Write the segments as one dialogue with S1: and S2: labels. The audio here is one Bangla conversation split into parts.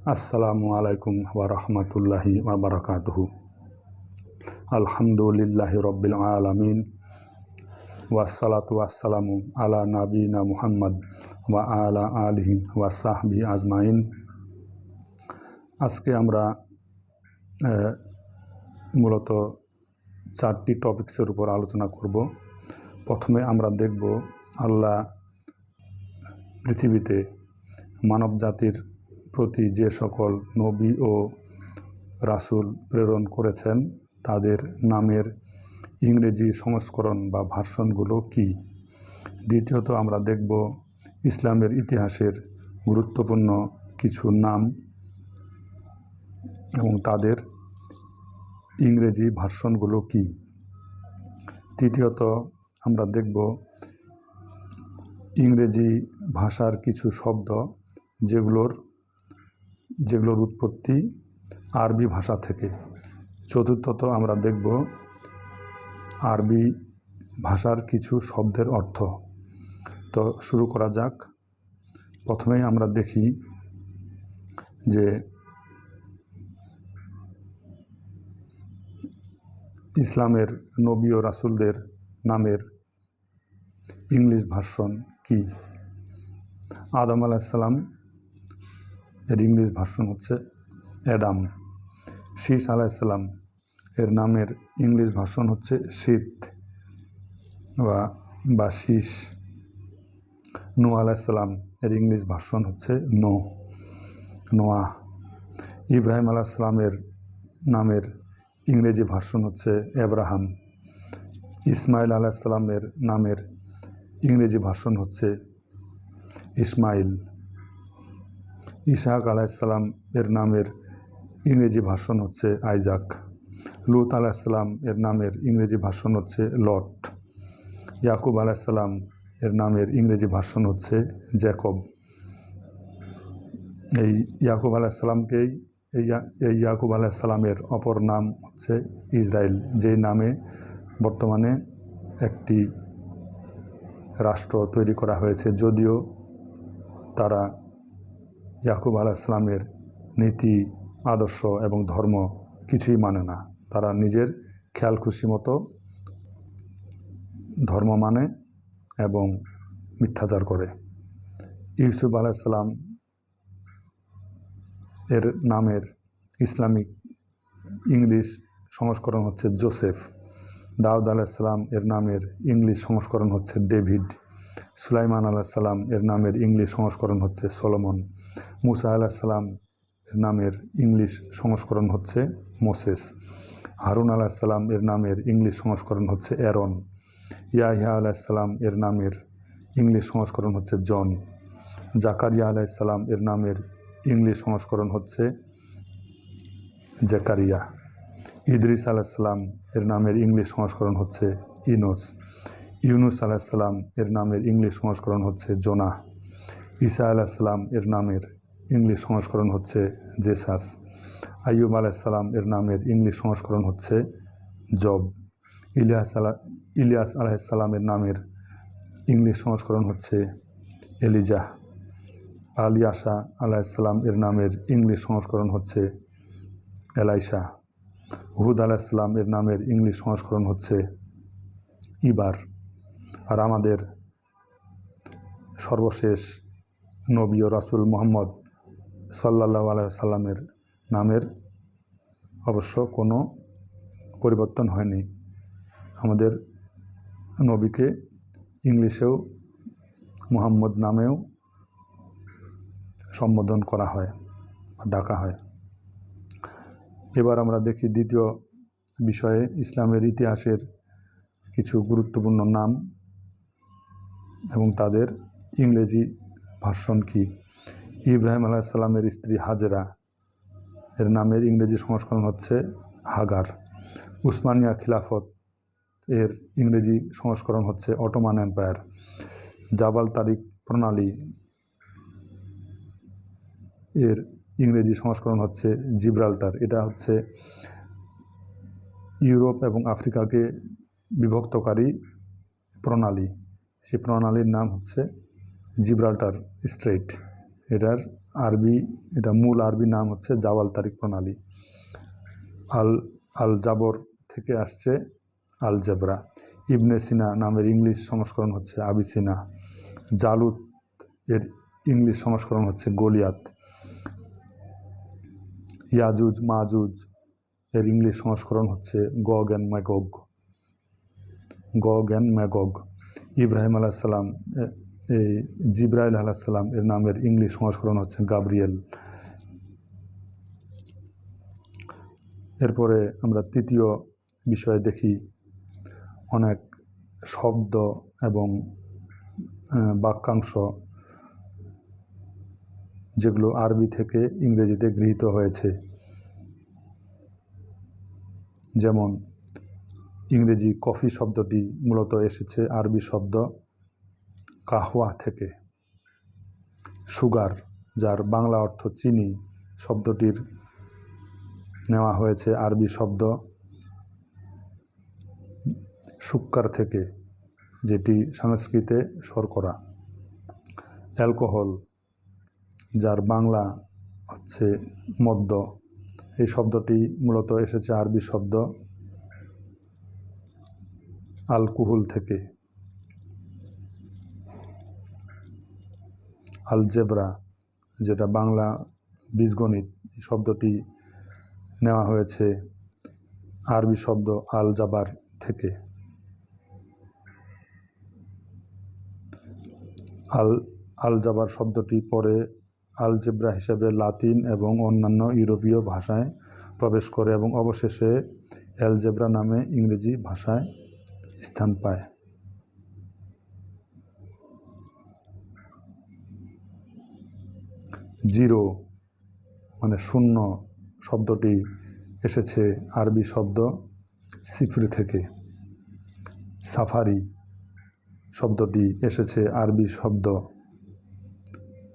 S1: আসসালামু আলাইকুম ওয়া রাহমাতুল্লাহি ওয়া বারাকাতুহু। আলহামদুলিল্লাহি রব্বিল আলামিন। ওয়াসসালাতু ওয়াসসালামু আলা নাবিনা মুহাম্মদ ওয়া আলা আলিহি ওয়া সাহবি আজমাইন। আজকে আমরা মূলত চারটি টপিক্সের উপর আলোচনা করব। প্রথমে আমরা দেখব আল্লাহ পৃথিবীতে মানব জাতির প্রতি যে সকল নবী ও রাসুল প্রেরণ করেছেন, তাদের নামের ইংরেজি সংস্করণ বা ভার্সনগুলো কি? দ্বিতীয়ত আমরা দেখব ইসলামের ইতিহাসের গুরুত্বপূর্ণ কিছু নাম এবং তাদের ইংরেজি ভার্সনগুলো কি? তৃতীয়ত আমরা দেখব ইংরেজি ভাষার কিছু শব্দ যেগুলোর যেগুলোর উৎপত্তি আরবি ভাষা থেকে। চতুর্থত আমরা দেখব আরবি ভাষার কিছু শব্দের অর্থ। তো শুরু করা যাক। প্রথমেই আমরা দেখি যে ইসলামের নবী ও রাসূলদের নামের ইংলিশ ভার্সন কি? আদম আলাহিসাল্লাম এর ইংলিশ ভার্সন হচ্ছে অ্যাডাম। শীষ আলাহিসাল্লাম এর নামের ইংলিশ ভার্সন হচ্ছে শীত বা বা শীষ। নু আলাহিসাল্লাম এর ইংলিশ ভার্সন হচ্ছে নো নোয়া ইব্রাহিম আলাহিসাল্লামের নামের ইংরেজি ভার্সন হচ্ছে এব্রাহাম। ইসমাইল আলাহিসাল্লামের নামের ইংরেজি ভার্সন হচ্ছে ইসমাইল। ইসাহাক আলাহিসাল্লাম এর নামের ইংরেজি ভার্সন হচ্ছে আইজাক। লুত আলাহিসাল্লাম এর নামের ইংরেজি ভার্সন হচ্ছে লট। ইয়াকুব আলাহিসাল্লাম এর নামের ইংরেজি ভার্সন হচ্ছে জ্যাকব। এই ইয়াকুব আলাহিসাল্লামকেই এই এই ইয়াকুব আলাহিসাল্লামের অপর নাম হচ্ছে ইসরায়েল যেই নামে বর্তমানে একটি রাষ্ট্র তৈরি করা হয়েছে, যদিও তারা ইয়াকুব আলাহিসাল্লামের নীতি, আদর্শ এবং ধর্ম কিছুই মানে না। তারা নিজের খেয়াল খুশি মতো ধর্ম মানে এবং মিথ্যাচার করে। ইউসুফ আলাইসাল্লাম এর নামের ইসলামিক ইংলিশ সংস্করণ হচ্ছে জোসেফ। দাউদ আলাহিসাল্লাম এর নামের ইংলিশ সংস্করণ হচ্ছে ডেভিড। সুলাইমান আলাহিসাল্লাম এর নামের ইংলিশ সংস্করণ হচ্ছে সলোমন। মুসা আলাহিসাল্লাম এর নামের ইংলিশ সংস্করণ হচ্ছে মোসেস। হারুন আলাহিসাল্লাম এর নামের ইংলিশ সংস্করণ হচ্ছে অ্যারন। ইয়াহিয়া আলাহিসাল্লাম এর নামের ইংলিশ সংস্করণ হচ্ছে জন। জাকারিয়া আলাইসাল্লাম এর নামের ইংলিশ সংস্করণ হচ্ছে জেকারিয়া। ইদ্রিস আলাইসাল্লাম এর নামের ইংলিশ সংস্করণ হচ্ছে ইনোস। ইউনুস আলাইসাল্লাম এর নামের ইংলিশ সংস্করণ হচ্ছে জোনা। ঈসা আলাইসাল্লাম এর নামের ইংলিশ সংস্করণ হচ্ছে জেসাস। আইয়ুব আলাইসাল্লাম এর নামের ইংলিশ সংস্করণ হচ্ছে জব। ইলিয়াস আলা ইলিয়াস আলাইসাল্লামের নামের ইংলিশ সংস্করণ হচ্ছে এলিজা। আলিয়াসা আলাইসাল্লাম এর নামের ইংলিশ সংস্করণ হচ্ছে এলাইসা। হুদ আলাইসাল্লাম এর নামের ইংলিশ সংস্করণ হচ্ছে ইবার। আর আমাদের সর্বশেষ নবী ও রাসুল মোহাম্মদ সাল্লাহ আলাইসাল্লামের নামের অবশ্য কোনো পরিবর্তন হয়নি। আমাদের নবীকে ইংলিশেও মুহাম্মদ নামেও সম্বোধন করা হয় বা ডাকা হয়। এবার আমরা দেখি দ্বিতীয় বিষয়ে ইসলামের ইতিহাসের কিছু গুরুত্বপূর্ণ নাম। এবং তাদের ইংরেজি ভার্সন কি? ইব্রাহিম আলাইসাল্লামের স্ত্রী হাজেরা। এর নামের ইংরেজি সংস্করণ হচ্ছে হাগার। উসমানিয়া খিলাফত এর ইংরেজি সংস্করণ হচ্ছে অটোমান এম্পায়ার। জাবাল তারিক প্রণালী এর ইংরেজি সংস্করণ হচ্ছে জিব্রাল্টার। এটা হচ্ছে ইউরোপ এবং আফ্রিকাকে বিভক্তকারী প্রণালী। সেই প্রণালীর নাম হচ্ছে জিব্রাল্টার স্ট্রেট এটার আরবি, এটা মূল আরবি নাম হচ্ছে জাওয়াল তারিক প্রণালী। আল আল জাবর থেকে আসছে আল জেবরা। ইবনে সিনা নামের ইংলিশ সংস্করণ হচ্ছে আবিসিনা জালুত এর ইংলিশ সংস্করণ হচ্ছে গলিয়াত। ইয়াজুজ, মাজুজ এর ইংলিশ সংস্করণ হচ্ছে Gog and Magog. Gog and Magog. Ibrahim আলাহিসাল্লাম এই জিব্রাইল আলাহিসাল্লাম এর নামের ইংলিশ সংস্করণ হচ্ছে গাব্রিয়েল। এরপরে আমরা তৃতীয় বিষয়ে দেখি, অনেক শব্দ এবং বাক্যাংশ, যেগুলো আরবি থেকে ইংরেজিতে গৃহীত হয়েছে। যেমন ইংরেজি কফি শব্দটি মূলত এসেছে আরবি শব্দ কাহওয়া থেকে। সুগার, যার বাংলা অর্থ চিনি, শব্দটির নেওয়া হয়েছে আরবি শব্দ সুক্কার থেকে, যেটি সংস্কৃতে শর্করা। অ্যালকোহল, যার বাংলা হচ্ছে মদ্য, এই শব্দটি মূলত এসেছে আরবি শব্দ আলকুহুল থেকে। আলজেব্রা, যেটা বাংলা বীজগণিত শব্দটি নেওয়া হয়েছে আরবি শব্দ আল জাবার থেকে। আল আল জাবার শব্দটি পরে আলজেব্রা হিসেবে লাতিন এবং অন্যান্য ইউরোপীয় ভাষায় প্রবেশ করে এবং অবশেষে অ্যালজেব্রা নামে ইংরেজি ভাষায় স্থান পায়। জিরো মানে শূন্য শব্দটি এসেছে আরবি শব্দ সিফর থেকে। সাফারি শব্দটি এসেছে আরবি শব্দ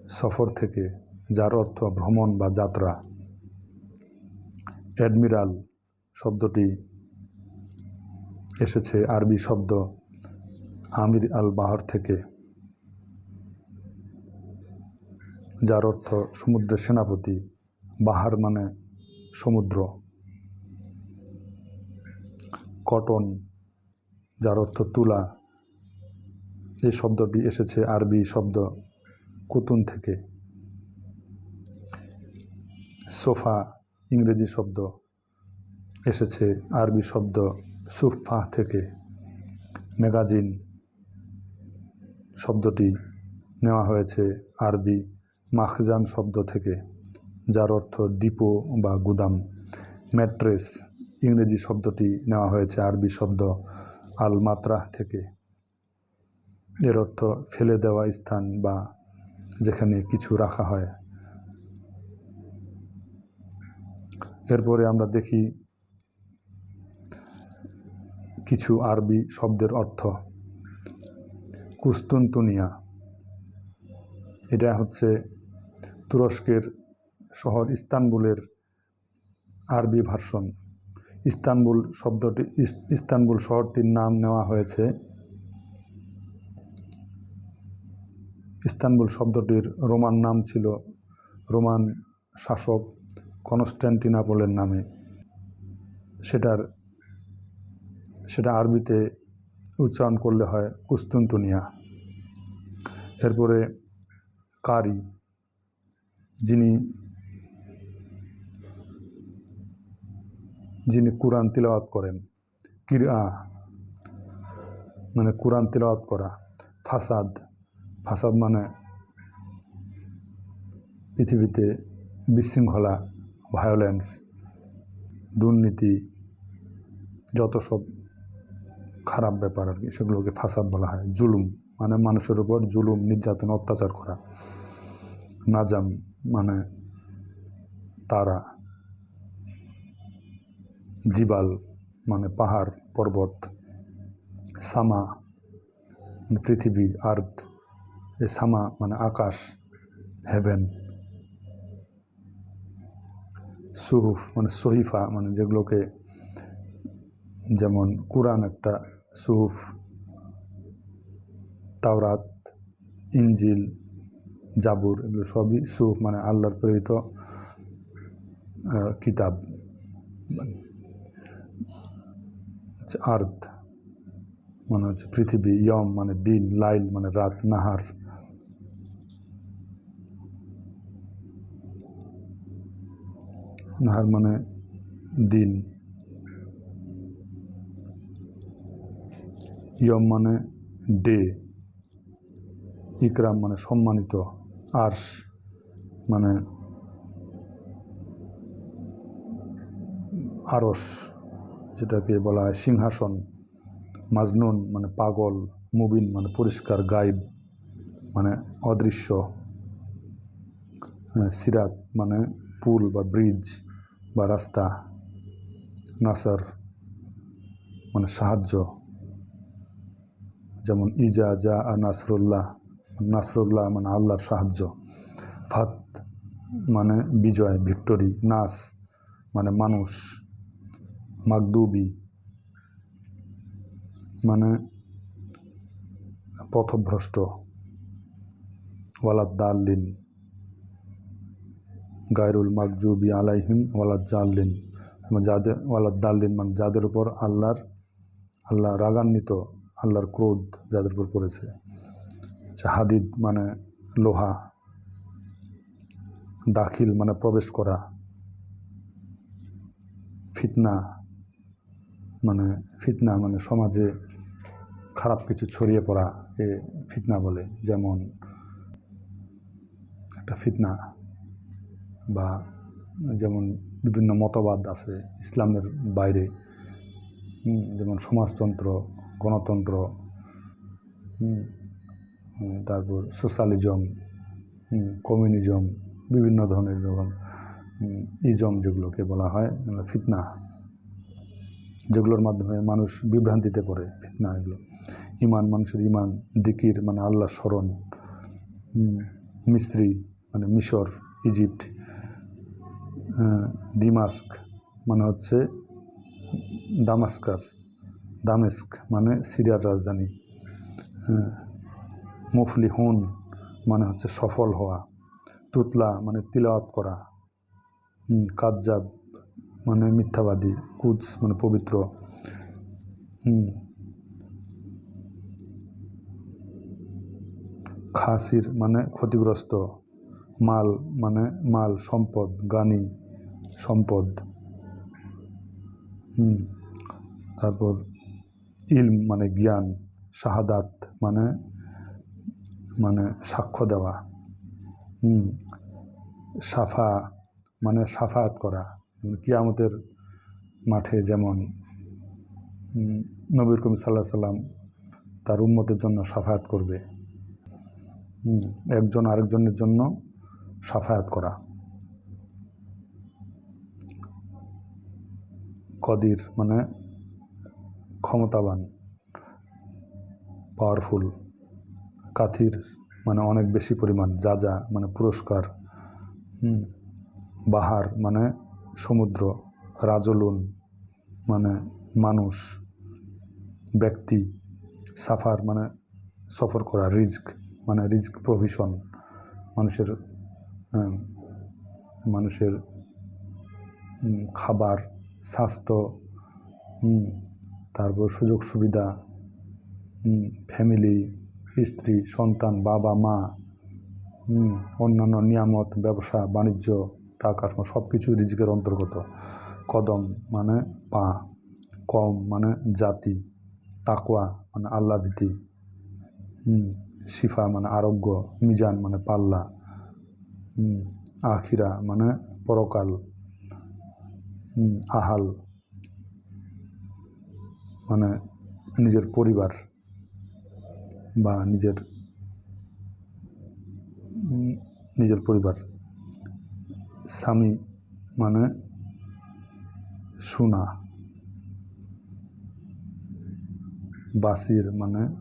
S1: সফর থেকে, যার অর্থ ভ্রমণ বা যাত্রা। অ্যাডমিরাল শব্দটি এসেছে আরবি শব্দ আমির আল বাহর থেকে, যার অর্থ সমুদ্রের সেনাপতি। বাহার মানে সমুদ্র। কটন, যার অর্থ তুলা। এই শব্দটি এসেছে আরবি শব্দ কুতুন থেকে। সোফা, ইংরেজি শব্দ, এসেছে আরবি শব্দ সুফা থেকে ম্যাগাজিন শব্দটি নেওয়া হয়েছে আরবি মাখজান শব্দ থেকে, যার অর্থ ডিপো বা গুদাম। ম্যাট্রেস ইংরেজি শব্দটি নেওয়া হয়েছে আরবি শব্দ আল মাত্রাহ থেকে। এর অর্থ ফেলে দেওয়া স্থান বা যেখানে কিছু রাখা হয়। এরপরে আমরা দেখি কিছু আরবি শব্দের অর্থ কুস্তুনতুনিয়া। এটা হচ্ছে তুরস্কের শহর ইস্তানবুলের আরবি ভার্সন। ইস্তানবুল শব্দটি, ইস- ইস্তানবুল শহরটির নাম নেওয়া হয়েছে ইস্তানবুল শব্দটির রোমান নাম ছিল রোমান শাসক কনস্ট্যান্টিনাপলের নামে। সেটার সেটা আরবিতে উচ্চারণ করলে হয় কুস্তুনতুনিয়া। এরপরে কারি, যিনি যিনি কোরআন তিলাওয়াত করেন কিরআ মানে কোরআন তিলাওয়াত করা, ফাসাদ ফাসাদ মানে পৃথিবীতে বিশৃঙ্খলা ভায়োলেন্স দুর্নীতি, যত সব খারাপ ব্যাপার আর কি, সেগুলোকে ফাসাদ বলা হয়। জুলুম মানে মানুষের উপর জুলুম, নির্যাতন, অত্যাচার করা। নাজাম মানে তারা। জিবাল মানে পাহাড়, পর্বত। সামা মানে পৃথিবী, আর্থ। এ সামা মানে আকাশ, হেভেন। সুহুফ মানে সহিফা মানে যেগুলোকে যেমন কোরআন একটা সুহুফ, তাওরাত ইঞ্জিল জাবুর, এগুলো সবই সুফ মানে আল্লাহর প্রেরিত কিতাব। আর্থ মানে হচ্ছে পৃথিবী, ইয়ম মানে দিন, লাইল মানে রাত, নাহার। নাহার মানে দিন। ইয়ম মানে ডে ইকরাম মানে সম্মানিত আর্শ মানে আরস যেটাকে বলা হয় সিংহাসন মাজনুন মানে পাগল মুবিন মানে পরিষ্কার গাইব মানে অদৃশ্য হ্যাঁ, সিরাত মানে পুল বা ব্রিজ বা রাস্তা নাসার মানে সাহায্য। যেমন ইজা জা আর নাসরুল্লাহ নাসরুল্লাহ মানে আল্লাহর সাহায্য। ফাত মানে বিজয়, ভিক্টোরি। নাস মানে মানুষ। মাগদুবি মানে পথভ্রষ্ট। ওয়ালাদ দাল্লিন। গায়রুল মাকজুবি আলাইহিম ওয়ালাদ জাল্লিন। মানে যাদের ওয়ালাদ দাল্লিন মানে যাদের উপর আল্লাহর, আল্লাহ রাগান্বিত। আল্লাহর ক্রোধ যাদের উপর পড়েছে। আচ্ছা, হাদিদ মানে লোহা দাখিল মানে প্রবেশ করা ফিতনা মানে ফিতনা মানে সমাজে খারাপ কিছু ছড়িয়ে পড়া এ ফিতনা বলে। যেমন একটা ফিতনা বা যেমন বিভিন্ন মতবাদ আছে ইসলামের বাইরে। যেমন সমাজতন্ত্র গণতন্ত্র তারপর সোশ্যালিজম কমিউনিজম, বিভিন্ন ধরনের যখন ইজম যেগুলোকে বলা হয় এগুলো ফিতনা, যেগুলোর মাধ্যমে মানুষ বিভ্রান্তিতে পড়ে, ফিতনা এগুলো। ইমান, মানুষের ইমান দিকির মানে আল্লাহ স্মরণ মিস্রি মানে মিশর, ইজিপ্ট দিমাস্ক মানে হচ্ছে দামাস্কাস। দামেস্ক মানে সিরিয়ার রাজধানী। হ্যাঁ, মুফলিহুন মানে হচ্ছে সফল হওয়া তুতলা মানে তিলাওয়াত করা কাজ্জাব মানে মিথ্যাবাদী কুদস মানে পবিত্র খাসির মানে ক্ষতিগ্রস্ত মাল মানে মাল সম্পদ গানি সম্পদ তারপর ইলম মানে জ্ঞান, শাহাদাত মানে মানে সাক্ষ্য দেওয়া সাফা মানে সাফায়াত করা কিয়ামতের মাঠে যেমন নবীর কবি সাল্লাহ সাল্লাম তার উম্মতের জন্য সাফায়াত করবে একজন আরেকজনের জন্য সাফায়াত করা। কদির মানে ক্ষমতাবান পাওয়ারফুল কাথির মানে অনেক বেশি পরিমাণ, যা যা মানে পুরস্কার বাহার মানে সমুদ্র, রাজলুন মানে মানুষ, ব্যক্তি, সাফার মানে সফর করা, রিস্ক মানে রিস্ক প্রভিশন, মানুষের মানুষের খাবার, স্বাস্থ্য তারপর সুযোগ সুবিধা ফ্যামিলি স্ত্রী, সন্তান, বাবা, মা অন্যান্য নিয়ামত, ব্যবসা, বাণিজ্য, টাকা সব কিছু রিজিকের অন্তর্গত। কদম মানে পা, কম মানে জাতি, তাকওয়া মানে আল্লাহ ভীতি শিফা মানে আরোগ্য, মিজান মানে পাল্লা আখিরা মানে পরকাল আহাল মানে নিজের পরিবার বা নিজের নিজের পরিবার। স্বামী মানে শোনা বাসির মানে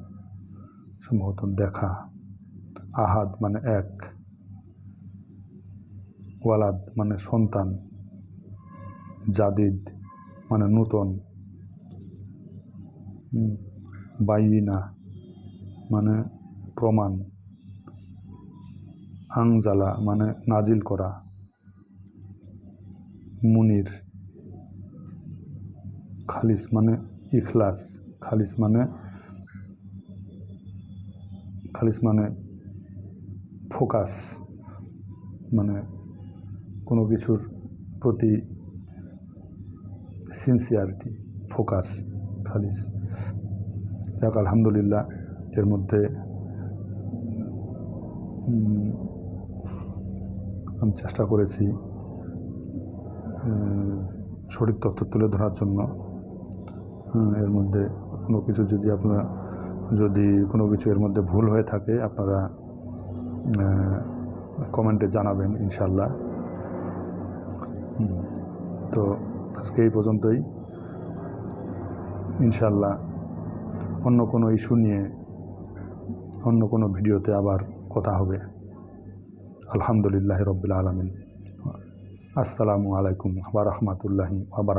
S1: সম্ভবত দেখা। আহাদ মানে এক। ওয়ালাদ মানে সন্তান। জাদিদ মানে নূতন। বাইনা মানে প্রমাণ আংজালা মানে নাজিল করা মুনির খালিস মানে ইখলাস খালিস মানে খালিস মানে ফোকাস মানে কোনো কিছুর প্রতি সিনসিয়ারিটি ফোকাস খালিস। যাক, আলহামদুলিল্লাহ, এর মধ্যে আমি চেষ্টা করেছি সঠিক তথ্য তুলে ধরার জন্য। এর মধ্যে কোনো কিছু যদি আপনারা, যদি কোনো কিছু এর মধ্যে ভুল হয়ে থাকে, আপনারা কমেন্টে জানাবেন ইনশাল্লাহ তো আজকে এই পর্যন্তই। ইনশাল্লাহ অন্য কোনো ইস্যু নিয়ে, অন্য কোনো ভিডিওতে আবার কথা হবে। আলহামদুলিল্লাহ রবিল আলমিন। আসসালামু আলাইকুম আবার রাহমাতুল্লাহি আবার